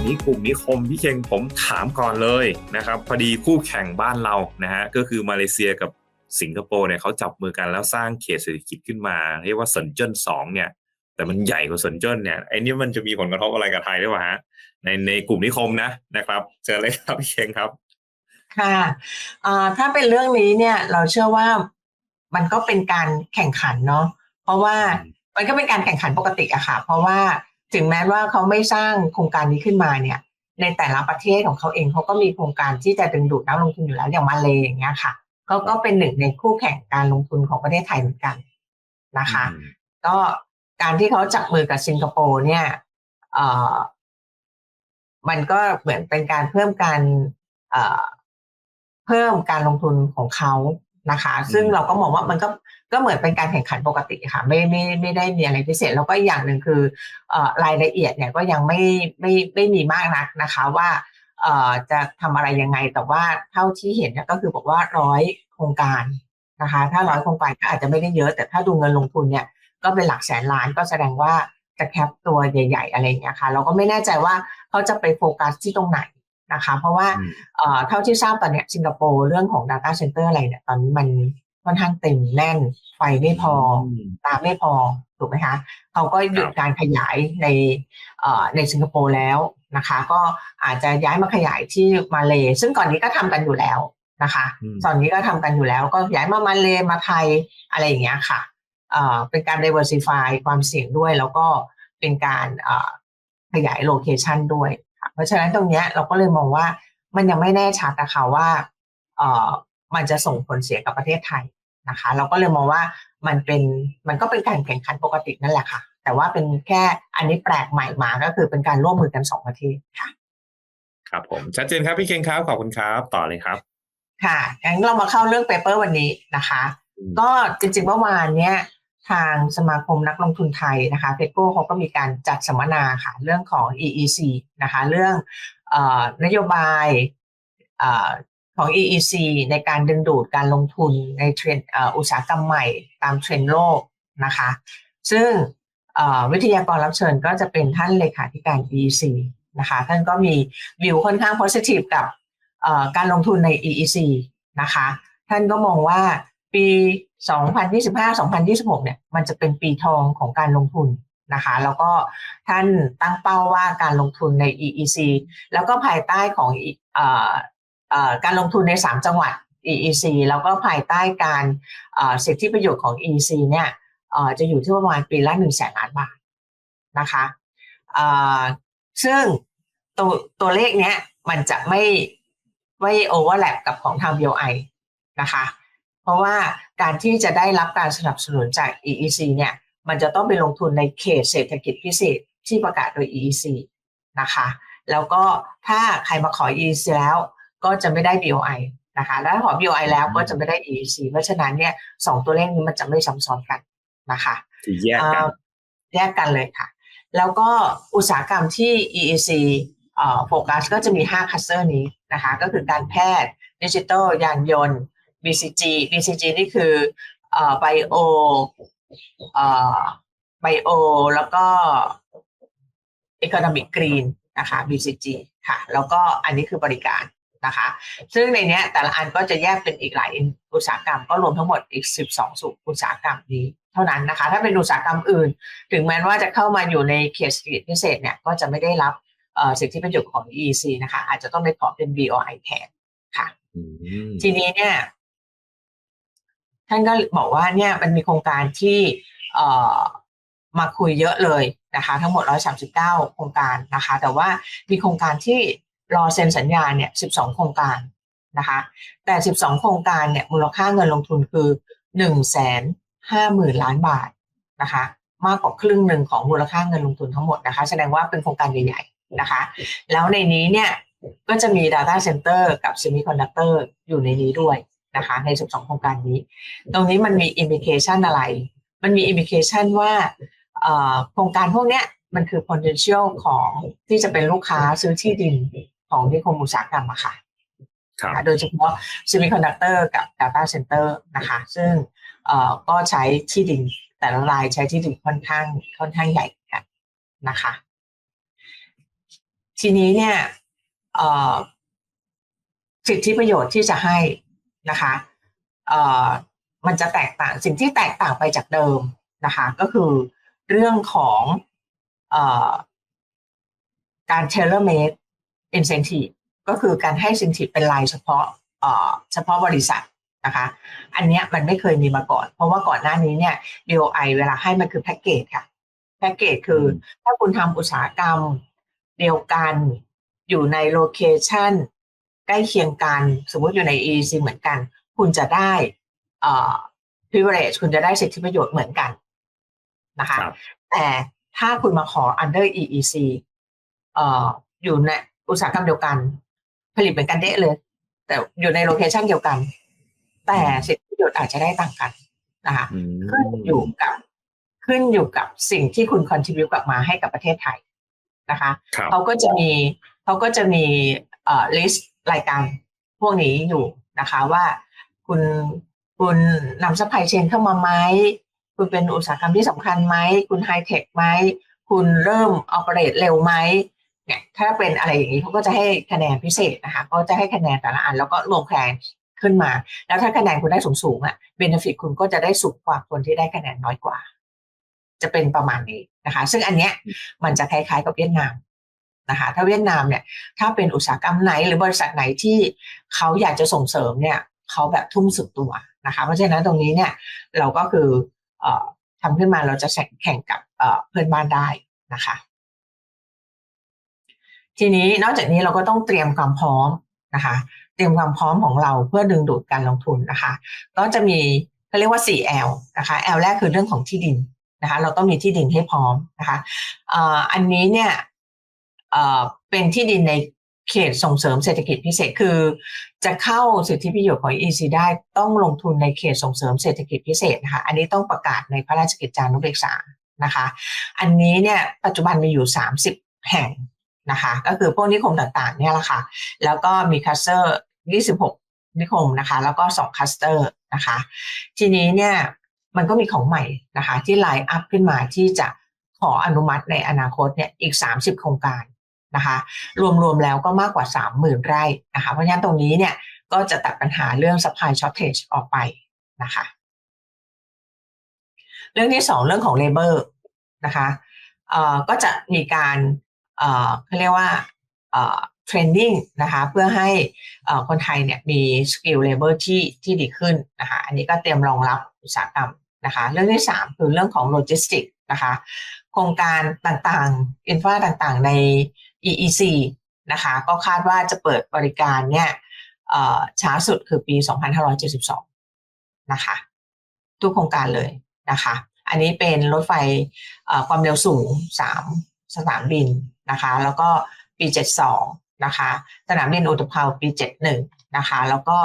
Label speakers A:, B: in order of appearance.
A: วันนี้กลุ่มนิคมพี่เชงผมถามก่อนเลยนะครับพอดีคู่แข่งบ้านเรานะฮะก็คือมาเลเซียกับสิงคโปร์เนี่ยเขาจับมือกันแล้วสร้างเขตเศรษฐกิจขึ้นมา เรียกว่าสนเจิ้นสองเนี่ย แต่มันใหญ่กว่าสนเจิ้นเนี่ยไอ้นี่มันจะมีผลกระทบอะไรกับไทยหรือเปล่าฮะในในกลุ่มนิคมนะนะครับเจอเลยครับพี่เชงครับ
B: ค่ะอ่าถ้าเป็นเรื่องนี้เนี่ยเราเชื่อว่ามันก็เป็นการแข่งขันเนาะเพราะว่ามันก็เป็นการแข่งขันปกติอะค่ะ เพราะว่า ถึงแม้ว่าเขาไม่สร้างโครงการนี้ขึ้นมาเนี่ย ในแต่ละประเทศของเขาเองเขาก็มีโครงการที่จะดึงดูดนักลงทุนอยู่แล้วอย่างมาเลอย่างเงี้ยค่ะก็ก็เป็นหนึ่งในคู่แข่งการลงทุนของประเทศไทยเหมือนกันนะคะ ก็การที่เขาจับมือกับสิงคโปร์เนี่ยเอ่อมันก็เหมือนเป็นการเพิ่มการเอ่อเพิ่มการลงทุนของเขา นะคะ ซึ่งเราก็มองว่ามันก็ก็เหมือนเป็นการแข่งขันปกติค่ะไม่ไม่ไม่ได้มีอะไรพิเศษ แล้วก็อย่างหนึ่งคือเอ่อรายละเอียดเนี่ยก็ยังไม่ไม่ไม่มีมากนักนะคะว่าเอ่อจะทำอะไรยังไงแต่ว่าเท่าที่เห็นเนี่ยก็คือบอกว่าร้อยโครงการนะคะ ถ้าร้อยโครงการก็อาจจะไม่ได้เยอะ แต่ถ้าดูเงินลงทุนเนี่ยก็เป็นหลักแสนล้านก็แสดงว่าจะแคปตัวใหญ่ ๆ อะไรอย่างเงี้ยค่ะ เราก็ไม่แน่ใจว่าเขาจะไปโฟกัสที่ตรงไหน นะคะ เพราะว่า
A: อืม
B: เอ่อเท่าที่ทราบตอนเนี้ยสิงคโปร์เรื่องของ Data Center อะไรเนี่ยตอนนี้มันค่อนข้างเต็มแน่นไฟไม่พอน้ำไม่พอถูกไหมคะเขาก็หยุดการขยายในเอ่อในสิงคโปร์แล้วนะคะ ก็อาจจะย้ายมาขยายที่มาเลซึ่งก่อนนี้ก็ทำกันอยู่แล้วนะคะ
A: อืม
B: ตอนนี้ก็ทำกันอยู่แล้ว ก็ย้ายมามาเลมาไทยอะไรอย่างเงี้ยค่ะเอ่อเป็นการ diversify ความเสี่ยงด้วย แล้วก็เป็นการเอ่อขยายโลเคชันด้วยค่ะ เพราะฉะนั้นตรงเนี้ยเราก็เลยมองว่ามันยังไม่แน่ชัดนะคะว่าเอ่อมันจะส่งผลเสียกับประเทศไทยนะคะ เราก็เลยมองว่ามันเป็นมันก็เป็นการแข่งขันปกตินั่นแหละค่ะ แต่ว่าเป็นแค่อันนี้แปลกใหม่มาก็คือเป็นการร่วมมือกันสองประเทศค่ะ
A: ครับผมชัดเจนครับพี่เชงครับขอบคุณครับต่อเลยครับ
B: ค่ะงั้นเรามาเข้าเรื่องเปเปอร์วันนี้นะคะ
A: อืม
B: ก็จริงๆเมื่อวานเนี้ย ทางสมาคมนักลงทุนไทยนะคะเฟโก้เขาก็มีการจัดสัมมนาค่ะเรื่องของ EEC นะคะเรื่องอนโยบายออของ EEC ในการดึงดูดการลงทุนในเทรนอุตสาหกรรมใหม่ตามเทรนโลกนะคะซึ่งวิทยากรรับเชิญก็จะเป็นท่านเลขาธิการ EEC นะคะท่านก็มีวิวค่อนข้าง positive กับการลงทุนใน EEC นะคะท่านก็มองว่าปี 2025-2026 เนี่ยมันจะเป็นปีทองของการลงทุนนะคะแล้วก็ท่านตั้งเป้าว่าการลงทุนใน EEC แล้วก็ภายใต้ของอ่อเอ่อการลงทุนใน 3 จังหวัด EEC แล้วก็ภายใต้การอ่อสิทธิประโยชน์ของ EEC เนี่ยอ่อจะอยู่ที่ประมาณปีละ1แสนล้านบาทนะคะอ่อซึ่งตัวตัวเลขเนี้ยมันจะไม่ไม่โอเวอร์แลปกับของทาง BOI นะคะ เพราะว่าการที่จะได้รับการสนับสนุนจาก EEC เนี่ยมันจะต้องไปลงทุนในเขตเศรษฐกิจพิเศษที่ประกาศโดย EEC นะคะ แล้วก็ถ้าใครมาขอ EEC แล้วก็จะไม่ได้ BOI นะคะ แล้วถ้าขอ BOI แล้วก็จะไม่ได้ EEC เพราะฉะนั้นเนี่ยสองตัวเลขนี้มันจะไม่ซ้ำซ้อนกันนะคะ
A: คือแยกกัน
B: เอ่อแยกกันเลยค่ะ แล้วก็อุตสาหกรรมที่ EEC เอ่อโฟกัสก็จะมี 5 คัสเตอร์นี้นะคะ ก็คือการแพทย์ดิจิทัลยานยนต์ BCG BCG นี่คือเอ่อไบโอเอ่อไบโอแล้วก็ Economic Green นะคะ BCG ค่ะ แล้วก็อันนี้คือบริการนะคะ ซึ่งในเนี้ยแต่ละอันก็จะแยกเป็นอีกหลายอุตสาหกรรม ก็รวมทั้งหมดอีก 12 สุอุตสาหกรรมนี้เท่านั้นนะคะ ถ้าเป็นอุตสาหกรรมอื่น ถึงแม้ว่าจะเข้ามาอยู่ในเขตเศรษฐกิจพิเศษเนี่ย ก็จะไม่ได้รับเอ่อสิทธิประโยชน์ของ EEC นะคะ อาจจะต้องไปขอเป็น BOI แทนค่ะ
A: อืม
B: ทีนี้เนี่ย ท่านก็บอกว่าเนี่ยมันมีโครงการที่เมาคุยเยอะเลยนะคะทั้งหมด 139 โครงการนะคะ แต่ว่ามีโครงการที่รอเซ็นสัญญาเนี่ย 12 โครงการนะคะ แต่ 12 โครงการเนี่ยมูลค่าเงินลงทุนคือ 1 5 0 0 0 0 ล้านบาทนะคะมากกว่าครึ่งหนึ่งของมูลค่าเงินลงทุนทั้งหมดนะคะ แสดงว่าเป็นโครงการใหญ่ๆนะคะ แล้วในนี้เนี่ยก็จะมี Data Center กับ Semiconductor อยู่ในนี้ด้วย นะคะใน 12 โครงการนี้ ตรงนี้มันมี implication อะไร มันมี implication ว่าเอ่อโครงการพวกเนี้ยมันคือ potential ของที่จะเป็นลูกค้าซื้อที่ดินของนิคมอุตสาหกรรมอะค่ะ
A: ครับ
B: นะคะโดยเฉพาะ Semiconductor กับ Data Center นะคะ ซึ่งเอ่อก็ใช้ที่ดินแต่ละรายใช้ที่ดินค่อนข้างค่อนข้างใหญ่กันนะคะ ทีนี้เนี่ยเอ่อสิทธิประโยชน์ที่จะให้ นะคะเอ่อมันจะแตกต่างสิ่งที่แตกต่างไปจากเดิมนะคะ ก็คือเรื่องของเอ่อการ tailor made incentive ก็คือการให้ incentive เป็นรายเฉพาะเอ่อเฉพาะบริษัทนะคะ อันเนี้ยมันไม่เคยมีมาก่อน เพราะว่าก่อนหน้านี้เนี่ย DOI เวลาให้มันคือแพ็กเกจค่ะแพ็กเกจคือถ้าคุณทำอุตสาหกรรมเดียวกันอยู่ในโลเคชัน ใกล้เคียงกัน สมมติอยู่ใน EEC เหมือนกัน คุณจะได้เอ่อ privilege คุณจะได้สิทธิประโยชน์เหมือนกันนะคะ
A: ครับ
B: แต่ถ้าคุณมาขอ under EEC เอ่ออยู่ในอุตสาหกรรมเดียวกัน ผลิตเหมือนกันเดะเลย แต่อยู่ในโลเคชันเดียวกัน แต่สิทธิประโยชน์อาจจะได้ต่างกันนะคะ
A: อืม
B: ขึ้นอยู่กับขึ้นอยู่กับสิ่งที่คุณ contribute กลับมาให้กับประเทศไทยนะคะ
A: ครับ
B: เขาก็จะมีเขาก็จะมีเอ่อ list รายการพวกนี้อยู่นะคะว่าคุณคุณนำซัพพลายเชนเข้ามาไหมคุณเป็นอุตสาหกรรมที่สำคัญไหมคุณไฮเทคไหมคุณเริ่ม operate เร็วไหมเนี่ยถ้าเป็นอะไรอย่างนี้เขาก็จะให้คะแนนพิเศษนะคะก็จะให้คะแนนแต่ละอันแล้วก็รวมคะแนนขึ้นมา แล้วถ้าคะแนนคุณได้สูงๆอะเบนฟิตคุณก็จะได้สูงกว่าคนที่ได้คะแนนน้อยกว่า จะเป็นประมาณนี้นะคะ ซึ่งอันเนี้ยมันจะคล้ายๆกับเวียดนาม นะคะถ้าเวียดนามเนี่ยถ้าเป็นอุตสาหกรรมไหน หรือบริษัทไหนที่เขาอยากจะส่งเสริมเนี่ยเขาแบบทุ่มสุดตัวนะคะเพราะฉะนั้นตรงนี้เนี่ยเราก็คืออทำขึ้นมาเราจะแข่งกับเพื่อนบ้านได้นะคะทีนี้นอกจากนี้เราก็ต้องเตรียมความพร้อมนะคะเตรียมความพร้อมของเราเพื่อดึงดูดการลงทุนนะคะก็จะมีเขาเรียกว่า 4L นะคะ L แรกคือเรื่องของที่ดินนะคะเราต้องมีที่ดินให้พร้อมนะคะอันนี้เนี่ย เป็นที่ดินในเขตส่งเสริมเศรษฐกิจพิเศษคือ จะเข้าสิทธิประโยชน์ของ EC ได้ต้องลงทุนในเขตส่งเสริมเศรษฐกิจพิเศษนะคะอันนี้ต้องประกาศในพระราชกิจจานุเบกษานะคะ อันนี้เนี่ยปัจจุบันมีอยู่ 30 แห่งนะคะก็คือพวกนิคมต่างๆเนี่ยแหละค่ะแล้วก็มีคัสเตอร์ 26 นิคมนะคะ แล้วก็ 2 คัสเตอร์นะคะ ทีนี้เนี่ยมันก็มีของใหม่นะคะที่ไลน์อัพขึ้นมาที่จะขออนุมัติในอนาคตเนี่ยอีก 30 โครงการ นะคะรวมๆแล้วก็มากกว่า 30,000 ไร่นะคะเพราะฉะนั้นตรงนี้เนี่ยก็จะตัดปัญหาเรื่อง supply shortage ออกไปนะคะเรื่องที่สองเรื่องของ labor นะคะเออก็จะมีการเออเขาเรียกว่าเอ่อ training นะคะเพื่อให้คนไทยเนี่ยมี skill labor ที่ที่ดีขึ้นนะคะอันนี้ก็เตรียมรองรับอุตสาหกรรมนะคะเรื่องที่สามคือเรื่องของ logistics นะคะโครงการต่างๆอินฟราต่างๆใน EEC นะคะก็คาดว่าจะเปิดบริการเนี่ยช้าสุดคือปี 2572 นะคะทุกโครงการเลยนะคะ อันนี้เป็นรถไฟความเร็วสูง 3 สนามบินนะคะ แล้วก็ปี 72 นะคะ สนามบินอุตภาวปี 71 นะคะ แล้วก็